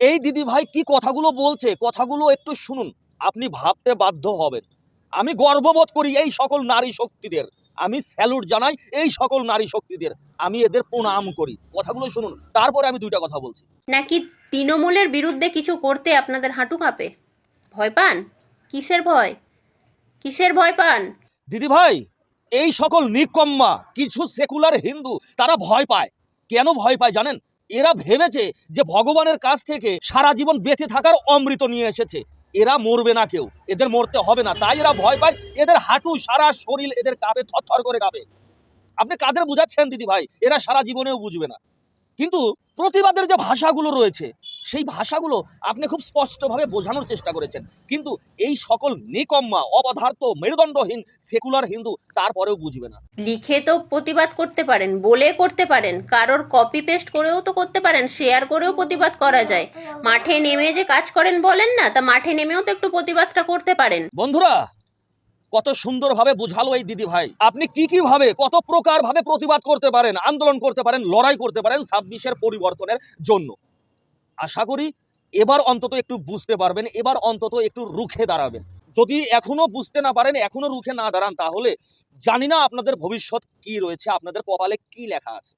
এই দিদি ভাই কি কথাগুলো বলছে? কথাগুলো একটু শুনুন। আপনি ভাবতে বাধ্য হবেন। আমি গর্ববোধ করি এই সকল নারী শক্তিদের। আমি স্যালুট জানাই এই সকল নারী শক্তিদের। আমি এদের প্রণাম করি। কথাগুলো শুনুন। তারপরে আমি দুইটা কথা বলছি। নাকি তৃণমূলের বিরুদ্ধে কিছু করতে আপনাদের হাঁটু কাঁপে? ভয় পান? কিসের ভয়? কিসের ভয় পান? দিদি ভাই এই সকল নিকম্মা কিছু সেকুলার হিন্দু তারা ভয় পায়। কেন ভয় পায় জানেন? এরা ভেবেছে যে ভগবানের কাছ থেকে সারা জীবন বেঁচে থাকার অমৃত নিয়ে এসেছে। এরা মরবে না কেউ, এদের মরতে হবে না। তাই এরা ভয় পায়, এদের হাঁটু, সারা শরীর এদের কাঁপে, থরথর করে কাঁপে। আপনি কাদের বুঝাচ্ছেন দিদি ভাই এরা সারা জীবনেও বুঝবে না। কিন্তু প্রতিবাদের যে ভাষাগুলো রয়েছে সেই ভাষাগুলো আপনি খুব স্পষ্টভাবে বোঝানোর চেষ্টা করেছেন। কিন্তু এই সকল নিকম্মা অপদার্থ মেরুদণ্ডহীন সেকুলার হিন্দু তারপরেও বুঝবে না। লিখে তো প্রতিবাদ করতে পারেন বলে করতে পারেন কারোর কপি পেস্ট করেও তো করতে পারেন শেয়ার করেও প্রতিবাদ করা যায়। মাঠে নেমে যে কাজ করেন বলেন না তা মাঠে নেমেও তো একটু প্রতিবাদটা করতে পারেন। বন্ধুরা কত সুন্দরভাবে বুঝালো এই দিদি ভাই। আপনি কি কি ভাবে কত প্রকার ভাবে প্রতিবাদ করতে পারেন আন্দোলন করতে পারেন লড়াই করতে পারেন ছাব্বিশের পরিবর্তনের জন্য। আশা করি এবার অন্তত একটু বুঝতে পারবেন, এবার অন্তত একটু রুখে দাঁড়াবেন। যদি এখনও বুঝতে না পারেন এখনও রুখে না দাঁড়ান, তাহলে জানি না আপনাদের ভবিষ্যৎ কি রয়েছে, আপনাদের কপালে কি লেখা আছে।